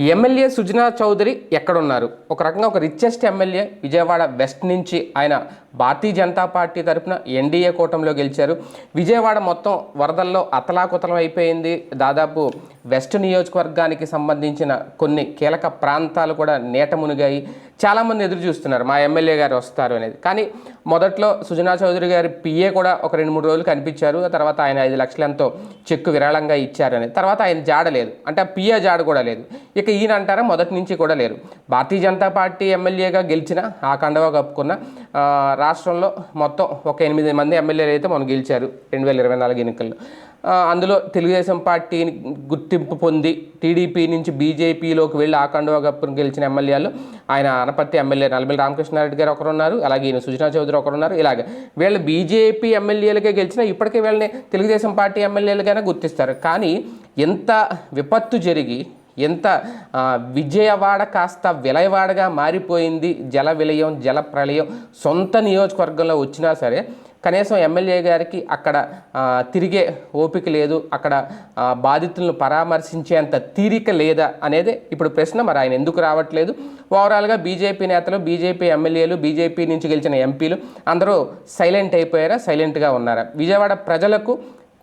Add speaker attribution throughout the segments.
Speaker 1: MLA Sujana Chowdary ఎక్కడున్నారు? ఒక రకంగా ఒక రిచెస్ట్ ఎమ్మెల్యే విజయవాడ వెస్ట్ నుంచి ఆయన భారతీయ జనతా పార్టీ తరపున ఎన్డీఏ కూటమిలో గెలిచారు. విజయవాడ మొత్తం వరదల్లో అతలాకుతలం అయిపోయింది. దాదాపు వెస్ట్ నియోజకవర్గానికి సంబంధించిన కొన్ని కీలక ప్రాంతాలు కూడా నీట మునిగాయి. చాలామంది ఎదురు చూస్తున్నారు మా ఎమ్మెల్యే గారు వస్తారు అనేది. కానీ మొదట్లో సుజనా చౌదరి గారి పిఏ కూడా ఒక రెండు మూడు రోజులు కనిపించారు. ఆ తర్వాత ఆయన ఐదు లక్షలంతో చెక్కు విరాళంగా ఇచ్చారు అనేది. తర్వాత ఆయన జాడ లేదు. అంటే ఆ పిఏ జాడ కూడా లేదు. ఇక ఈయన అంటారా మొదటి నుంచి కూడా లేరు. భారతీయ జనతా పార్టీ ఎమ్మెల్యేగా గెలిచిన ఆ కండవా కప్పుకున్న రాష్ట్రంలో మొత్తం ఒక ఎనిమిది మంది ఎమ్మెల్యేలు అయితే మనం గెలిచారు రెండు వేల ఇరవై నాలుగు ఎన్నికల్లో. అందులో తెలుగుదేశం పార్టీని గుర్తింపు పొంది టీడీపీ నుంచి బీజేపీలోకి వెళ్ళి ఆ కండువా గెలిచిన ఎమ్మెల్యేలు ఆయన అనపర్తి ఎమ్మెల్యే నలబెల్లి రామకృష్ణారెడ్డి గారు ఒకరున్నారు అలాగే ఈయన సుజనా చౌదరి ఒకరున్నారు. ఇలాగ వీళ్ళు బీజేపీ ఎమ్మెల్యేలుగా గెలిచినా ఇప్పటికే వీళ్ళని తెలుగుదేశం పార్టీ ఎమ్మెల్యేలుగానే గుర్తిస్తారు. కానీ ఎంత విపత్తు జరిగి ఎంత విజయవాడ కాస్త విలయవాడగా మారిపోయింది. జల విలయం జల ప్రళయం సొంత నియోజకవర్గంలో వచ్చినా సరే కనీసం ఎమ్మెల్యే గారికి అక్కడ తిరిగే ఓపిక లేదు. అక్కడ బాధితులను పరామర్శించేంత తీరిక లేదా అనేది ఇప్పుడు ప్రశ్న. మరి ఆయన ఎందుకు రావట్లేదు? ఓవరాల్గా బీజేపీ నేతలు బీజేపీ ఎమ్మెల్యేలు బీజేపీ నుంచి గెలిచిన ఎంపీలు అందరూ సైలెంట్ అయిపోయారా? సైలెంట్గా ఉన్నారా? విజయవాడ ప్రజలకు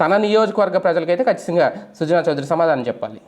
Speaker 1: తన నియోజకవర్గ ప్రజలకైతే ఖచ్చితంగా సుజనా చౌదరి సమాధానం చెప్పాలి.